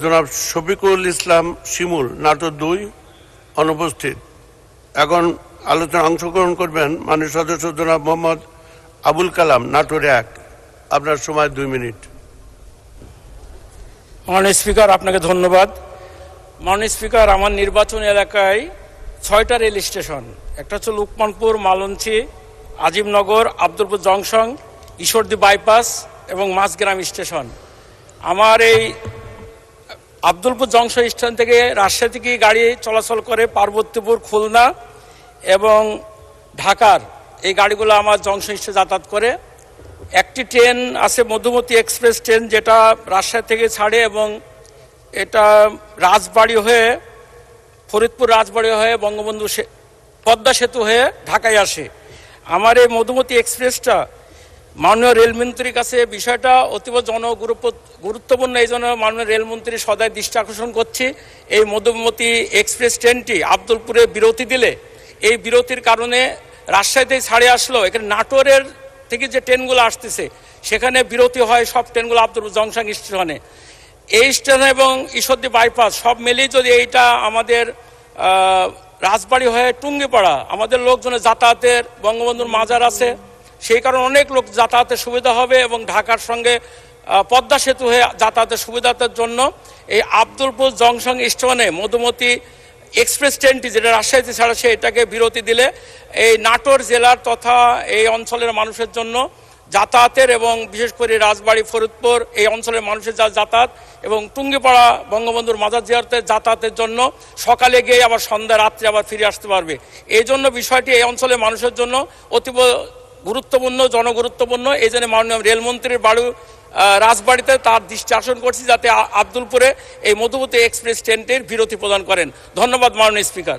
জনাব শফিকুল ইসলাম শিমুল, নাটোর দুই, অনুপস্থিত। এখন আলোচনা অংশগ্রহণ করবেন মাননীয় সদস্য জনাব মোহাম্মদ আবুল কালাম, নাটোর এক। আপনার সময় দুই মিনিট। মাননীয় স্পিকার, আপনাকে ধন্যবাদ। মাননীয় স্পিকার, আমার নির্বাচন এলাকায় ছয়টা রেল স্টেশন। একটা হচ্ছে লুকমানপুর, মালঞ্চি, আজিমনগর, আব্দুলপুর জংশন, ঈশ্বরদী বাইপাস এবং মাঝগ্রাম স্টেশন। আমার এই আব্দুলপুর জংশন স্টেশন থেকে রাজশাহী থেকে গাড়ি চলাচল করে পার্বতীপুর, খুলনা এবং ঢাকার এই গাড়িগুলো আমার জংশন স্টেশনে যাতায়াত করে। একটি ট্রেন আছে মধুমতি এক্সপ্রেস ট্রেন যেটা রাজশাহী থেকে ছাড়ে এবং এটা রাজবাড়ি হয়ে, ফরিদপুর রাজবাড়ি হয়ে, বঙ্গবন্ধু পদ্মা সেতু হয়ে ঢাকায় আসে। আমার এই মধুমতি এক্সপ্রেসটা মাননীয় রেলমন্ত্রীর কাছে বিষয়টা অতীব জনগুরুত্ব গুরুত্বপূর্ণ, এই জন্য মাননীয় রেলমন্ত্রী সদায় দৃষ্টি আকর্ষণ করছি। এই মধুমতি এক্সপ্রেস ট্রেনটি আব্দুলপুরে বিরতি দিলে, এই বিরতির কারণে রাজশাহীতে ছাড়ে আসলো। এখানে নাটোরের থেকে যে ট্রেনগুলো আসতেছে, সেখানে বিরতি হয় সব ট্রেনগুলো আব্দুল জংশন স্টেশনে। এই স্টেশন এবং ঈশ্বরদী বাইপাস সব মিলিয়ে যদি এইটা আমাদের রাজবাড়ি হয়ে টুঙ্গিপাড়া, আমাদের লোকজনের যাতায়াতের বঙ্গবন্ধুর মাজার আছে সেই কারণে অনেক লোক যাতায়াতের সুবিধা হবে এবং ঢাকার সঙ্গে পদ্মা সেতু হয়ে যাতায়াতের সুবিধার জন্য এই আব্দুলপুর জংশন স্টেশনে মধুমতি এক্সপ্রেস ট্রেনটি যেটা রাজশাহীতে ছাড়া সে এটাকে বিরতি দিলে এই নাটোর জেলার তথা এই অঞ্চলের মানুষের জন্য যাতায়াতের এবং বিশেষ করে রাজবাড়ি, ফরিদপুর এই অঞ্চলের মানুষের যা যাতায়াত এবং টুঙ্গিপাড়া বঙ্গবন্ধুর মাজার জিয়ারতের যাতায়াতের জন্য সকালে গিয়ে আবার সন্ধ্যা, রাত্রে আবার ফিরে আসতে পারবে। এই জন্য বিষয়টি এই অঞ্চলের মানুষের জন্য অতীব গুরুত্বপূর্ণ, জনগুরুত্বপূর্ণ। এই জন্য মাননীয় রেলমন্ত্রীর বাড়ি রাজবাড়িতে তার দৃষ্টি আকর্ষণ করছি যাতে আব্দুলপুরে এই মধুবতী এক্সপ্রেস ট্রেনটির বিরতি প্রদান করেন। ধন্যবাদ মাননীয় স্পিকার।